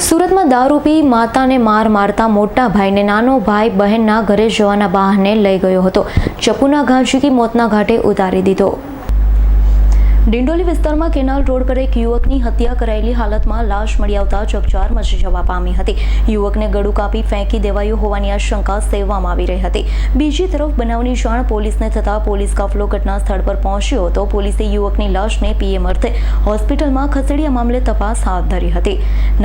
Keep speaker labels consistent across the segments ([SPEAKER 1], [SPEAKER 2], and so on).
[SPEAKER 1] સુરતમાં દારૂ પી માતાને માર મારતા મોટા ભાઈને નાનો ભાઈ બહેનના ઘરે જવાના બહાને લઈ ગયો હતો. ચપ્પુના ઘા ઝીકી મોતના ઘાટે ઉતારી દીધો. ડિંડોલી વિસ્તારમાં કેનાલ રોડ પર એક યુવકની હત્યા કરાયેલી હાલતમાં લાશ મળી આવતા ચકચાર મચી જવા પામી હતી. યુવકને ગળું કાપી ફેંકી દેવાયું હોવાની આશંકા સેવવામાં આવી રહી હતી. બીજી તરફ બનાવની જાણ પોલીસને થતાં પોલીસ કાફલો ઘટના સ્થળ પર પહોંચ્યો હતો. પોલીસે યુવકની લાશને પીએમ અર્થે હોસ્પિટલમાં ખસેડી મામલે તપાસ હાથ ધરી હતી.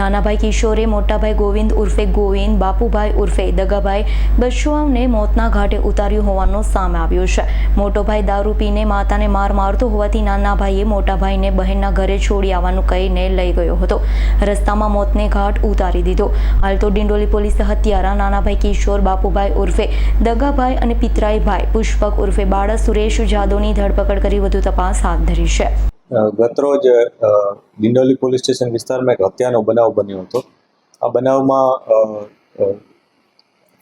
[SPEAKER 1] નાનાભાઈ કિશોરે, મોટાભાઈ ગોવિંદ ઉર્ફે ગોવિંદ, બાપુભાઈ ઉર્ફે દગાભાઈ બચ્ચુઆવને મોતના ઘાટે ઉતાર્યું હોવાનું સામે આવ્યું છે. મોટો ભાઈ દારૂ પીને માતાને માર મારતો હોવાથી નાના ભાઈએ મોટા ભાઈને બહેનના ઘરે છોડી આવવાનું કહીને લઈ ગયો હતો. રસ્તામાં મોતને ઘાટ ઉતારી દીધો. હાલ તો ડિંડોલી પોલીસે હત્યારા નાનાભાઈ કિશોર, બાપુભાઈ ઉર્ફે, દગાભાઈ અને પિતરાઈભાઈ, પુષ્પક ઉર્ફે, બાળા સુરેશ જાદવની ધરપકડ કરી વધુ તપાસ હાથ ધરી છે.
[SPEAKER 2] ગતરોજ ડિંડોલી પોલીસ સ્ટેશન વિસ્તારમાં એક હત્યાનો બનાવ બન્યો હતો. આ બનાવમાં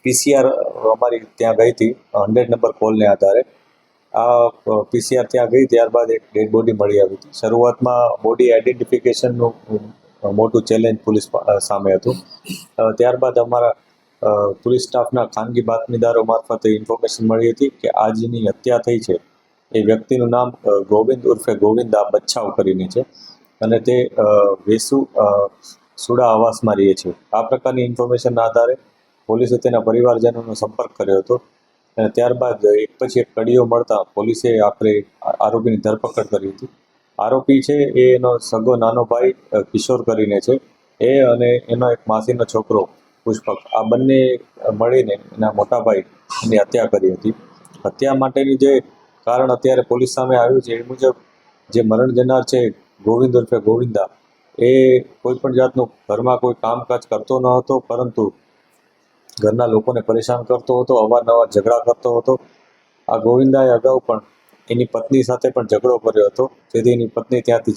[SPEAKER 2] પીસીઆર અમારી ત્યાં ગઈ હતી હંડ્રેડ નંબર કોલને આધારે. આ પીસીઆર ત્યાં ગઈ, ત્યારબાદ એક ડેડ બોડી મળી આવી હતી. શરૂઆતમાં બોડી આઈડેન્ટિફિકેશનનું મોટું ચેલેન્જ પોલીસ સામે હતું. ત્યારબાદ અમારા પોલીસ સ્ટાફના ખાનગી બાતમીદારો મારફતે ઇન્ફોર્મેશન મળી હતી કે આ જેની હત્યા થઈ છે. એ વ્યક્તિનું નામ ગોવિંદ ઉર્ફે ગોવિંદા બચ્છાવ કરીને છે. અને તે વેસુ સુડા આવાસમાં રહે છે. આ પ્રકારની ઇન્ફોર્મેશનના આધારે પોલીસે તેના પરિવારજનોનો સંપર્ક કર્યો હતો. અને ત્યારબાદ એક પછી એક કડીઓ મળતા પોલીસે આખરે આરોપીની ધરપકડ કરી હતી. આરોપી છે, એ એનો સગો નાનો ભાઈ કિશોર કરીને છે. એ અને એનો એક માસીનો છોકરો પુષ્પક, આ બંને મળીને એના મોટા ભાઈ એની હત્યા કરી હતી. હત્યા માટેની જે કારણ અત્યારે પોલીસ સામે આવ્યું છે, એ મુજબ જે મરણ જનાર છે, ગોવિંદ ઉર્ફે ગોવિંદા, એ કોઈ પણ જાતનું ઘરમાં કોઈ કામકાજ કરતો ન હતો, પરંતુ ઘરના લોકોને પરેશાન કરતો હતો, અવારનવાર ઝઘડા કરતો હતો. આ ગોવિંદાએ અગાઉ પણ એની પત્ની સાથે પણ ઝઘડો કર્યો હતો. જેથી એની પત્ની ત્યાંથી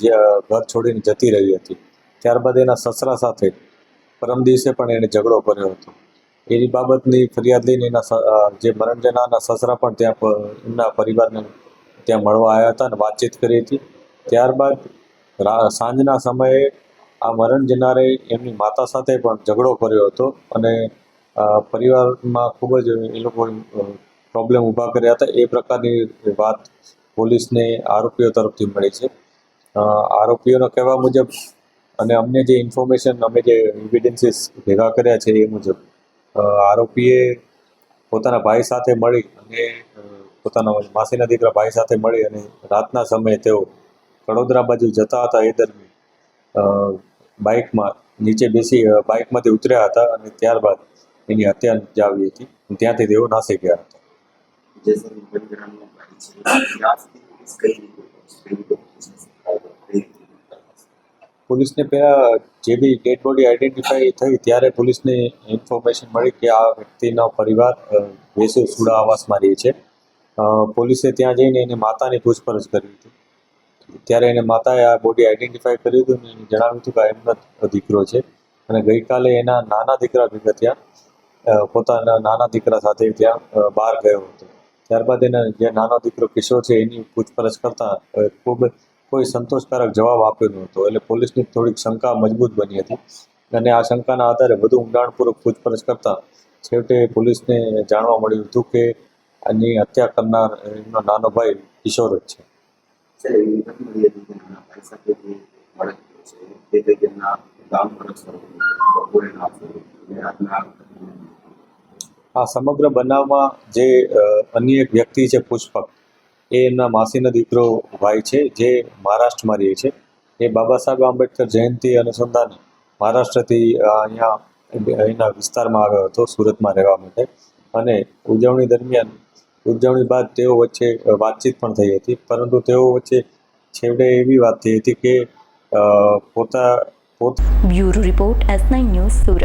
[SPEAKER 2] ઘર છોડીને જતી રહી હતી. ત્યારબાદ એના સસરા સાથે પરમ દિવસે પણ એણે ઝઘડો કર્યો હતો. એની બાબતની ફરિયાદ લઈને એના જે મરણ જનારના સસરા પણ ત્યાં એમના પરિવારને ત્યાં મળવા આવ્યા હતા અને વાતચીત કરી હતી. ત્યારબાદ સાંજના સમયે આ મરણ જનારે એમની માતા સાથે પણ ઝઘડો કર્યો હતો અને પરિવારમાં ખૂબ જ એ લોકો પ્રોબ્લેમ ઊભા કર્યા હતા. એ પ્રકારની વાત પોલીસને આરોપીઓ તરફથી મળી છે. આરોપીઓના કહેવા મુજબ અને અમને જે ઇન્ફોર્મેશન અમે જે એવિડન્સીસ ભેગા કર્યા છે એ મુજબ આરોપીએ પોતાના ભાઈ સાથે મળી અને પોતાના માસીના દીકરા ભાઈ સાથે મળી અને રાતના સમયે તેઓ વડોદરા બાજુ જતા હતા એ દરમિયાન. બાઇકમાં નીચે બેસી બાઇકમાંથી ઉતર્યા હતા અને ત્યારબાદ એની હત્યા જાવી હતી. ત્યાંથી તેઓ નાસી ગયા હતા. પોલીસને પહેલા જે બી ડેડ બોડી આઈડેન્ટિફાઈ થઈ ત્યારે પોલીસને ઇન્ફોર્મેશન મળી કે આ વ્યક્તિનો પરિવાર વેસુ સુડા આવાસમાં રહે છે. પોલીસે ત્યાં જઈને એની માતાની પૂછપરછ કરી હતી. ત્યારે એને માતાએ આ બોડી આઈડેન્ટિફાઈ કર્યું હતું અને જણાવ્યું હતું કે એમનો દીકરો છે. અને ગઈકાલે એના નાના દીકરા ભેગા થયા. પોતાના નાના દીકરા સાથે ત્યાં બહાર ગયો હતો. ત્યારબાદ એના જે નાનો દીકરો કિશોર છે એની પૂછપરછ કરતાં ખૂબ કોઈ સંતોષકારક જવાબ આપ્યો ન હતો. એટલે પોલીસની થોડીક શંકા મજબૂત બની હતી. અને આ શંકાના આધારે વધુ ઊંડાણપૂર્વક પૂછપરછ કરતાં, છેવટે પોલીસને જાણવા મળ્યું હતું કે આની હત્યા કરનાર એમનો નાનો ભાઈ કિશોર જ છે.
[SPEAKER 3] ગામ પરત ફરવું બપોરે ના ફરવું અને રાતના
[SPEAKER 2] આ સમગ્ર બનાવમાં જે અન્ય એક વ્યક્તિ છે પુષ્પક, એ એમના માસીનો દીકરો ભાઈ છે, જે મહારાષ્ટ્રમાં રહે છે. એ બાબા સાહેબ આંબેડકર જયંતિ અનુસંધાને મહારાષ્ટ્રથી અહીંયા અહીંના વિસ્તારમાં આવ્યો હતો, સુરતમાં રહેવા માટે. અને ઉજવણી દરમિયાન, ઉજવણી બાદ તેઓ વચ્ચે વાતચીત પણ થઈ હતી. પરંતુ તેઓ વચ્ચે છેવટે એવી વાત થઈ હતી કે પોતા, પોત
[SPEAKER 1] bureau report S nine news Surat.